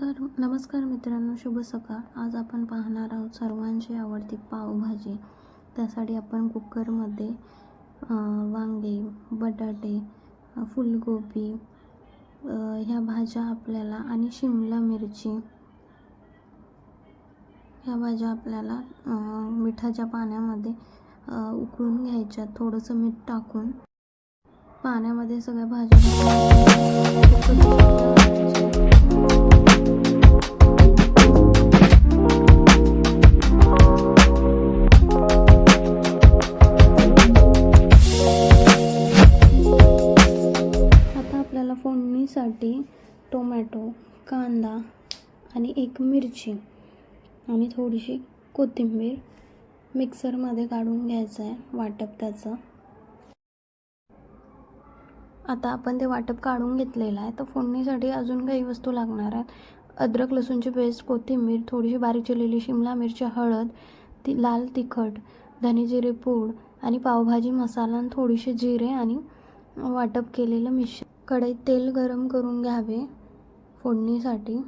नमस्कार नमस्कार मित्रांनो शुभ सकाळ. आज आपण पाहणार आहोत सर्वांची आवडती पावभाजी. त्यासाठी आपण कुकरमध्ये वांगे बटाटे फुलगोबी ह्या भाज्या आपल्याला आणि शिमला मिरची ह्या भाज्या आपल्याला मिठाच्या पाण्यामध्ये उकळून घ्यायच्या. थोडंसं मीठ टाकून पाण्यामध्ये सगळ्या भाज्या फोडणीसाठी टोमॅटो कांदा आणि एक मिरची. आणि थोडीशी कोथिंबीर मिक्सरमध्ये काढून घ्यायचं आहे वाटप त्याचं. आता आपण ते वाटप काढून घेतलेलं आहे. तर फोडणीसाठी अजून काही वस्तू लागणार आहेत. अद्रक लसूणची पेस्ट कोथिंबीर थोडीशी बारीक चिरलेली शिमला मिरची हळद ती लाल तिखट धने जिरे पूड आणि पावभाजी मसाला आणि थोडीशी जिरे आणि वाटप केलेलं मिश्रण. कढईत तेल गरम करून घ्यावे फोडणीसाठी.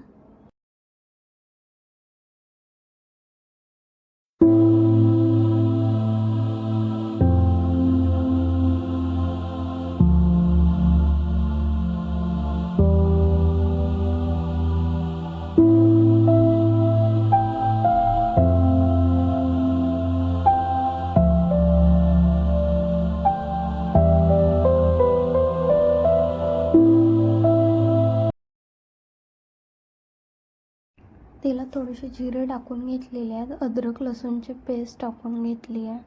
तेलात थोडेसे जिरे टाकून घेतलेले आहेत. अद्रक लसूणची पेस्ट टाकून घेतली आहे.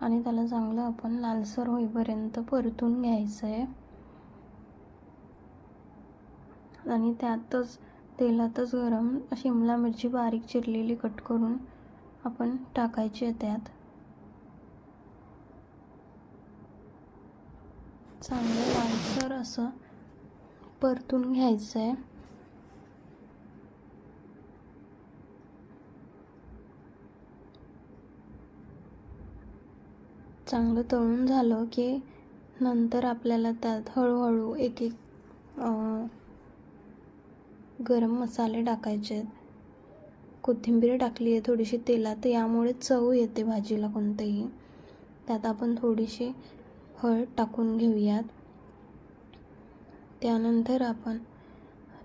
आणि त्याला चांगलं आपण लालसर होईपर्यंत परतून घ्यायचं आहे आणि त्यातच तेलातच गरम शिमला मिरची बारीक चिरलेली कट करून आपण टाकायची आहे त्यात. चांगलं लालसर असं परतून घ्यायचं आहे चांगलं तळून झालं की नंतर आपल्याला त्यात हळूहळू एक एक गरम मसाले टाकायचे आहेत. कोथिंबीर टाकली आहे थोडीशी तेलात यामुळे चव येते भाजीला कोणतेही. त्यात आपण थोडीशी हळद टाकून घेऊयात. त्यानंतर आपण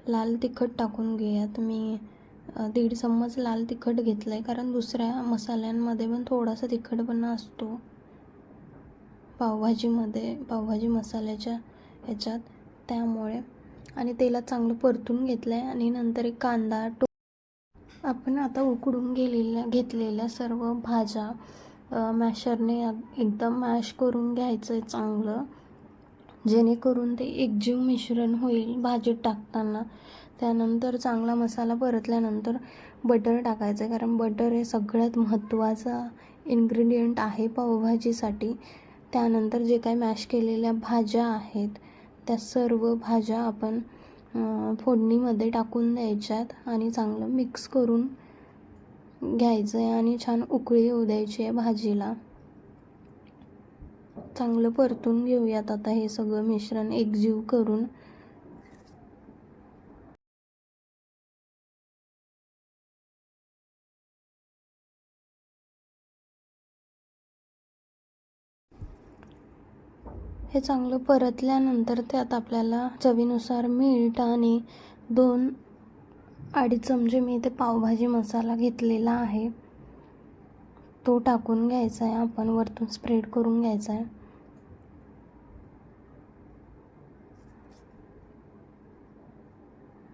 लाल तिखट टाकून घेऊयात. मी दीड चम्मच लाल तिखट घेतलं आहे कारण दुसऱ्या मसाल्यांमध्ये पण थोडासा तिखटपणा असतो. पावभाजीमध्ये पावभाजी मसाल्याच्या ह्याच्यात त्यामुळे. आणि तेलात चांगलं परतून घेतलं आहे आणि नंतर एक कांदा टो आपण आता उकडून गेलेल्या घेतलेल्या सर्व भाज्या मॅशरने एकदम मॅश करून घ्यायचं आहे चांगलं. जेणेकरून ते एकजीव मिश्रण होईल भाजीत टाकताना. त्यानंतर चांगला मसाला परतल्यानंतर बटर टाकायचं आहे कारण बटर हे सगळ्यात महत्त्वाचा इन्ग्रेडियंट आहे पावभाजीसाठी. त्यानंतर जे काही मॅश केलेल्या भाज्या आहेत त्या सर्व भाज्या आपण फोडणीमध्ये टाकून द्यायच्यात आणि चांगलं मिक्स करून घ्यायचं आहे आणि छान उकळी येऊ द्यायची आहे भाजीला. चांगलं परतून घेऊयात आता हे सगळं मिश्रण एकजीव करून हे चांगलं परतल्यानंतर त्यात आपल्याला चवीनुसार मीठ आणि दोन अडीच चमचे मी इथे पावभाजी मसाला घेतलेला आहे. तो टाकून घ्यायचा आहे. आपण वरतून स्प्रेड करून घ्यायचा आहे.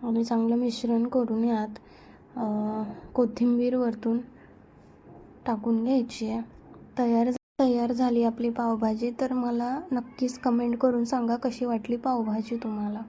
आणि चांगलं मिश्रण करून यात कोथिंबीर वरतून टाकून घ्यायची आहे. तयार तयार झाली आपली पावभाजी तर मला नक्कीच कमेंट करून सांगा कशी वाटली पावभाजी तुम्हाला.